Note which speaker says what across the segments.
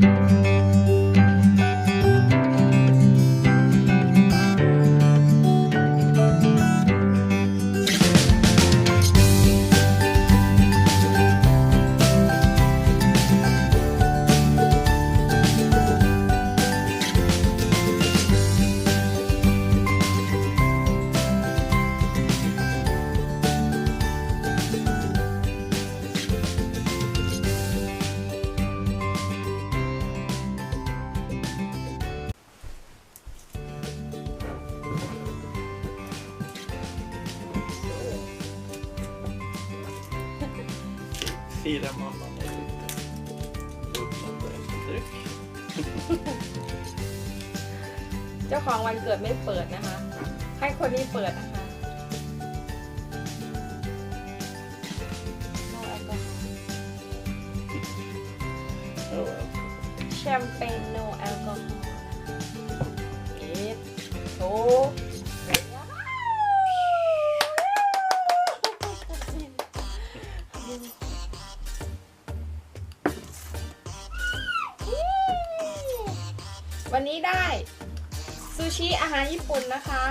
Speaker 1: Música Firar mamma med lite bubblande eftertryck.
Speaker 2: เจ้าของวันเกิดไม่เปิดนะคะ ให้คนนี้เปิดนะคะ No alcohol
Speaker 1: Oh, well.
Speaker 2: แชมเปญ no alcohol นะคะเอ็ดโถวั วันนี้ได้ซูชิอาหารญี่ปุ่นนะคะ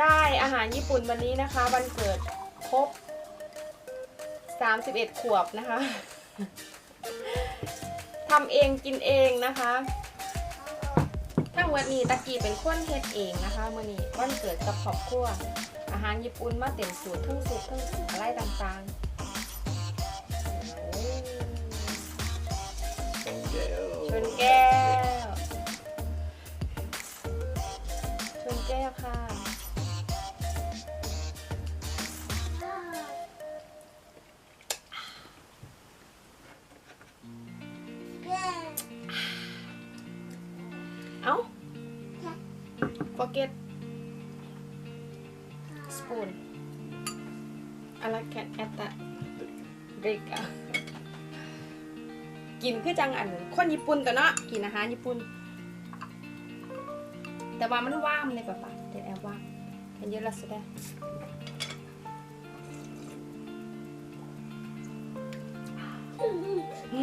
Speaker 2: ได้อาหารญี่ปุ่นวันนี้นะคะ วันเกิดครบ 31 ขวบนะคะทำเองกินเองนะคะทั้งวันนี้ตะกี้เป็นคนเฮ็ดเองนะคะมื่อนี้วันเกิดกับครอบครัวอาหารญี่ปุ่นมาเต็มสูตรทั้งซุปทั้งอะไรต่างๆ forget spoon I like cat at that break อะกินคือจังอันคนญี่ปุ่นแต่เนาะกินอาหารญี่ปุ่น แต่ว่ามันว่ามเลยป่ะป่ะเดี๋ยวแอบว่าเห็นเยอะละสุดแล้วอื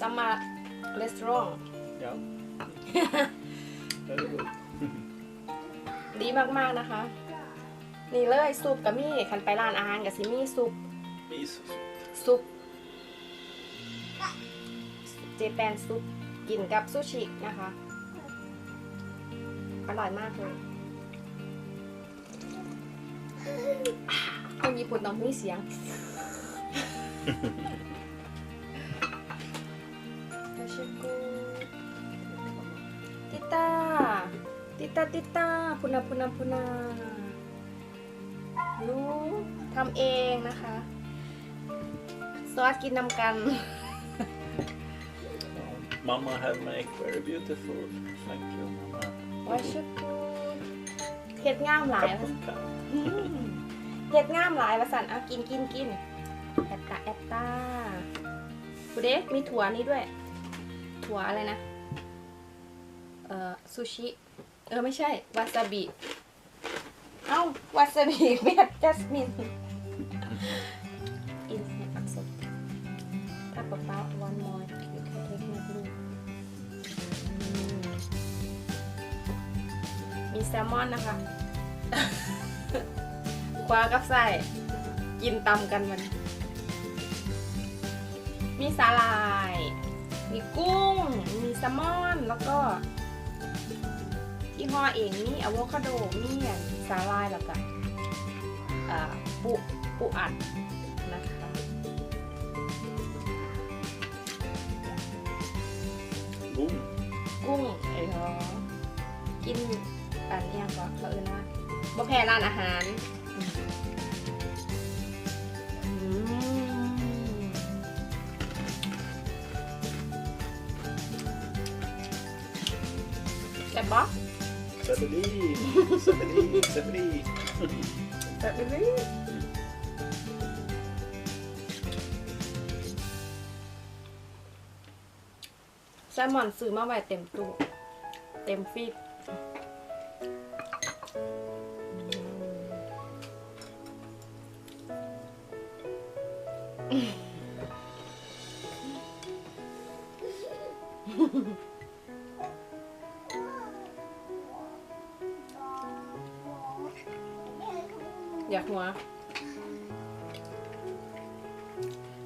Speaker 2: ซัมมาเลสตรอง
Speaker 1: Ja. Very good.
Speaker 2: ดีมากๆนะคะ นี่เลยซุปกับมี่คันไปร้านอาหารกับซิมี่ซุป
Speaker 1: Miso soup.
Speaker 2: ซุปเจแปนซุปกินกับซูชินะคะ อร่อยมากเลยคนญี่ปุ่นต้องมีเสียงโอชิกุ ติตาติตาติตาพุนาพุนาพุนารู้ทำเองนะคะ ซอสกินนำกัน
Speaker 1: Mamma have make very beautiful. Thank you, Mamma.
Speaker 2: วาชิกุเห็ดงามหลาย
Speaker 1: Kapunka.
Speaker 2: อืมเห็ดงามหลายวาสันอะกินกินกินแอตตาแอตตาดูเด้มีถั่วนี่ด้วย ถั่วอะไรนะ เอ่อซูชิ เออไม่ใช่ วาซาบิ เอ้า วาซาบิเม็ดจัสมินอินเห็ดอักษรถ้าป๊าป๊า one more you can take my blue อืมมีแซลมอนนะคะควากับไส้กินตำกันมัน มีสาลาย มีกุ้ง มีแซลมอน แล้วก็ที่ห่อเองมีอะโวคาโดมีอันสาลายแล้วก็อ่าปูปูอัดนะคะ
Speaker 1: Boom.
Speaker 2: กุ้งไอ้เหรอกินอันเนี้ยก็เขาเอินว่าบ่แพ้ร้านอาหาร แซ่บบ๊อกเซเบรี่เซเบ
Speaker 1: รี่เซเบรี่
Speaker 2: แซ่บเลแซมมอนซื้อมาไว้เต็มตู้เต็มฟีดอืม อยากหัว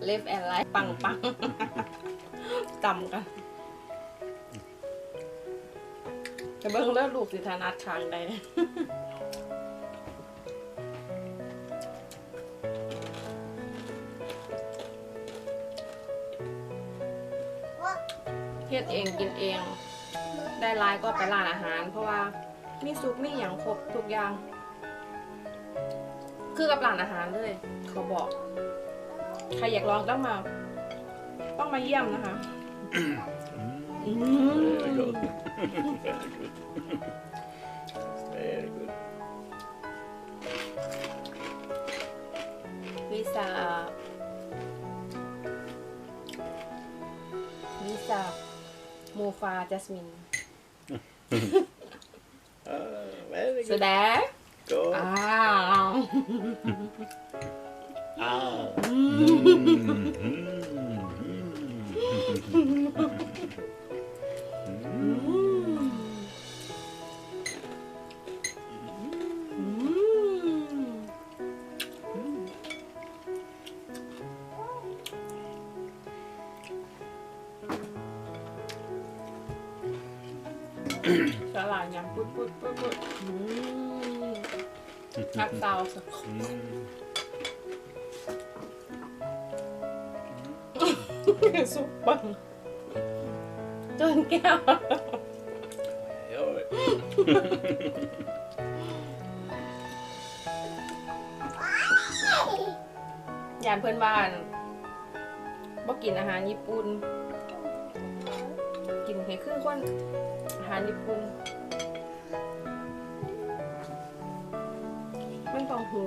Speaker 2: left and right ปังปังจำกันจะเบิ่งเลิกลูกสิธนัดทางใดเฮ็ดเองกินเอง ได้หลายก็ไปร้านอาหาร เพราะว่ามีซุปมีอย่างครบทุกอย่าง คือกับร้านอาหารเลย เขาบอก ใครอยากลองต้องมา ต้องมาเยี่ยมนะคะ อืม
Speaker 1: Very good. Very good. Very good.
Speaker 2: วิซาวิซาโมฟาจัสมิน
Speaker 1: Ah, very
Speaker 2: แส
Speaker 1: good.
Speaker 2: ดง
Speaker 1: Good.
Speaker 2: อ้าว
Speaker 1: Ah.
Speaker 2: สลายยังปุ๊บปุ๊บปุ๊บปุ๊บอืมนักเตาสักซุปปังจนแก้ว
Speaker 1: Oj.
Speaker 2: ยานเพื่อนบ้านบ่กินอาหารญี่ปุ่น กินให้คือคน อาหารญี่ปุ่นมันต้องหู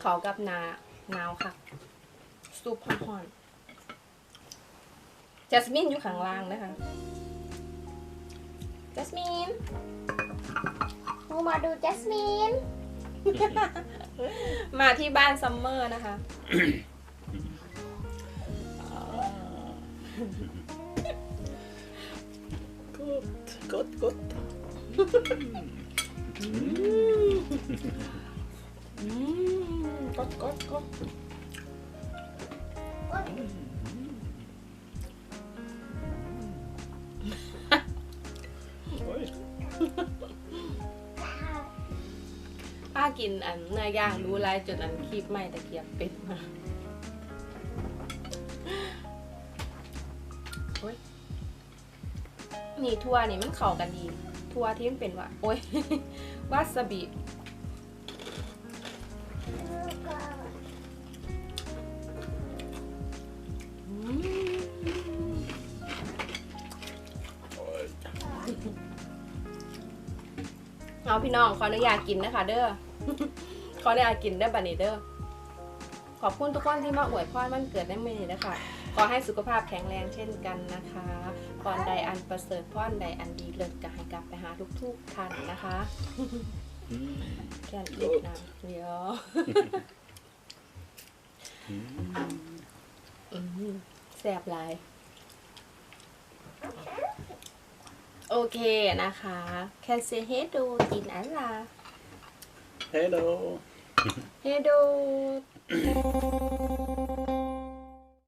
Speaker 2: เขากับนาหนาวค่ะซุปฮ้อนจัสมินอยู่ข้างล่างนะคะจัสมิน มูมาดูจัสมิน มาที่บ้านซัมเมอร์นะคะ
Speaker 1: Gott, gott, gott.
Speaker 2: อืมกดกดกด
Speaker 1: Oj.
Speaker 2: ป้ากินอันเนื้อย่างรู้ไรจนอันคีบไหมตะเกียบเป็นมาโอ้ยนี่ทั่วนี่มันเข้ากันดี ทั่วที่มันเป็นว่า โอ้ยวาซาบิอืม
Speaker 1: Oj.
Speaker 2: เอาพี่น้องขออนุญาตกินนะคะ เด้อ ขออนุญากินเด้บันนี้เด้อขอบคุณทุกคนที่มาอวยพรวันเกิดในมื้อนี้นะคะขอให้สุขภาพแข็งแรงเช่นกันนะคะพรใดอันประเสริฐพรใดอันดีเลิศก็ให้กลับไปหาทุกๆท่านนะคะแค่นี้นะเดี๋ยวแสบลายโอเคนะคะ can say hello กินอะไร
Speaker 1: Hello.
Speaker 2: hello